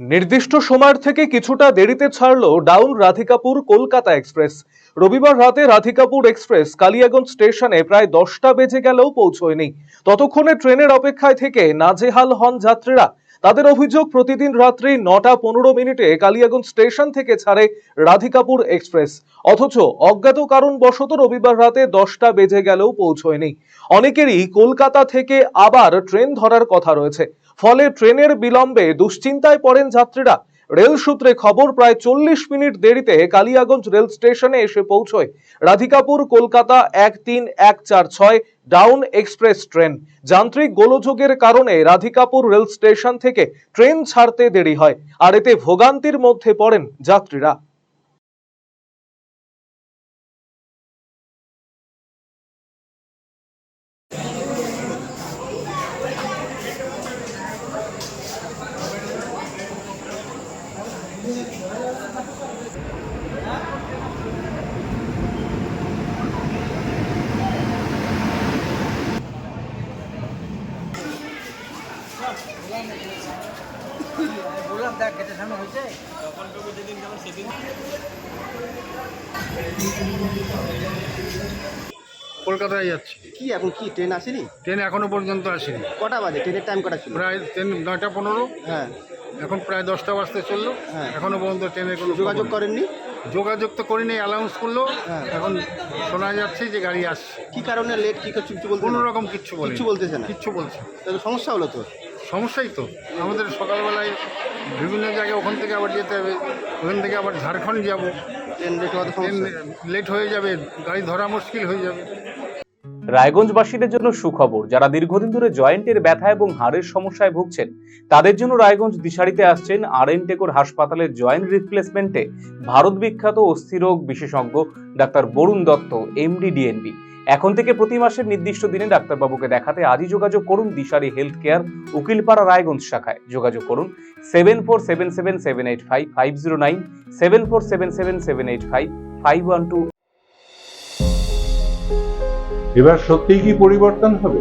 নির্দিষ্ট সময়ের থেকে কিছুটা দেরিতে ছাড়ল ডাউন রাধিকাপুর কলকাতা এক্সপ্রেস। রবিবার রাতে রাধিকাপুর এক্সপ্রেস কালিয়াগঞ্জ স্টেশনে প্রায় দশটা বেজে গেলেও পৌঁছয়নি। ততক্ষণে ট্রেনের অপেক্ষায় থেকে নাজেহাল হন যাত্রীরা। তাদের অভিযোগ, প্রতিদিন রাত্রি নটা পনেরো মিনিটে কালিয়াগঞ্জ স্টেশন থেকে ছাড়ে রাধিকাপুর এক্সপ্রেস। অথচ অজ্ঞাত কারণবশত রবিবার রাতে দশটা বেজে গেলেও পৌঁছয়নি। অনেকেরই কলকাতা থেকে আবার ট্রেন ধরার কথা রয়েছে। ফলে ট্রেনের বিলম্বে দুশ্চিন্তায় পড়েন যাত্রীরা। রেল সূত্রে খবর, প্রায় চল্লিশ মিনিট দেরিতে কালিয়াগঞ্জ রেল স্টেশনে এসে পৌঁছয় রাধিকাপুর, কলকাতা এক তিন এক চার ছয় ডাউন এক্সপ্রেস ট্রেন। যান্ত্রিক গোলযোগের কারণে রাধিকাপুর রেল স্টেশন থেকে ট্রেন ছাড়তে দেরি হয়, আর এতে ভোগান্তির মধ্যে পড়েন যাত্রীরা। বললাম দেখ গেটের সামনে হয়েছে? কলকাতায় যাচ্ছি। কি এখন কি ট্রেন আসেনি? ট্রেন এখনও পর্যন্ত আসেনি। কটা বাজে? ট্রেনের টাইম কটা ছিল? প্রায় ট্রেন নয়টা পনেরো। হ্যাঁ। এখন প্রায় দশটা বাজতে চলল। হ্যাঁ। এখনও পর্যন্ত ট্রেনের কোনো যোগাযোগ করেননি? যোগাযোগ তো করিনি অ্যালাউন্স করল। হ্যাঁ। এখন শোনা যাচ্ছে যে গাড়ি আসছে। কি কারণে লেট কি কিছু কিছু বলতে কোনো রকম কিচ্ছু বলে কিচ্ছু বলতেছে না? কিচ্ছু বলছে তাহলে সমস্যা হলো তো? সমস্যাই তো। আমাদের সকালবেলায় বিভিন্ন জায়গায় ওখান থেকে আবার যেতে হবে। ওখান থেকে আবার ঝাড়খণ্ড যাব। ট্রেন লেট হয়ে যাবে গাড়ি ধরা মুশকিল হয়ে যাবে। রায়গঞ্জবাসীদের জন্য সুখবর যারা দীর্ঘদিন ধরে জয়েন্টের ব্যথা এবং হাড়ের সমস্যায় ভুগছেন তাদের জন্য রায়গঞ্জ দিশারিতে আসছেন আর এন টেকোর হাসপাতালের জয়েন্ট রিপ্লেসমেন্টে ভারত বিখ্যাত অস্থিরোগ বিশেষজ্ঞ doctor Barun Dutta MD DNB এখন থেকে প্রতি মাসের নির্দিষ্ট দিনে ডাক্তারবাবুকে দেখাতে আজই যোগাযোগ করুন দিশারি হেলথ কেয়ার উকিলপাড়া রায়গঞ্জ শাখায়। যোগাযোগ করুন seven four seven seven seven eight five five zero nine seven four seven seven seven eight five five one two এবার সত্যিই কি পরিবর্তন হবে?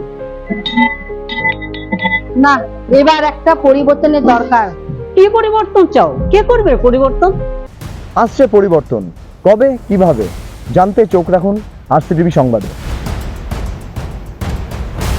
না এবার একটা পরিবর্তনের দরকার। কি পরিবর্তন চাও? কে করবে পরিবর্তন? আসছে পরিবর্তন। কবে? কীভাবে? জানতে চোখ রাখুন। আরসিটিভি সংবাদে।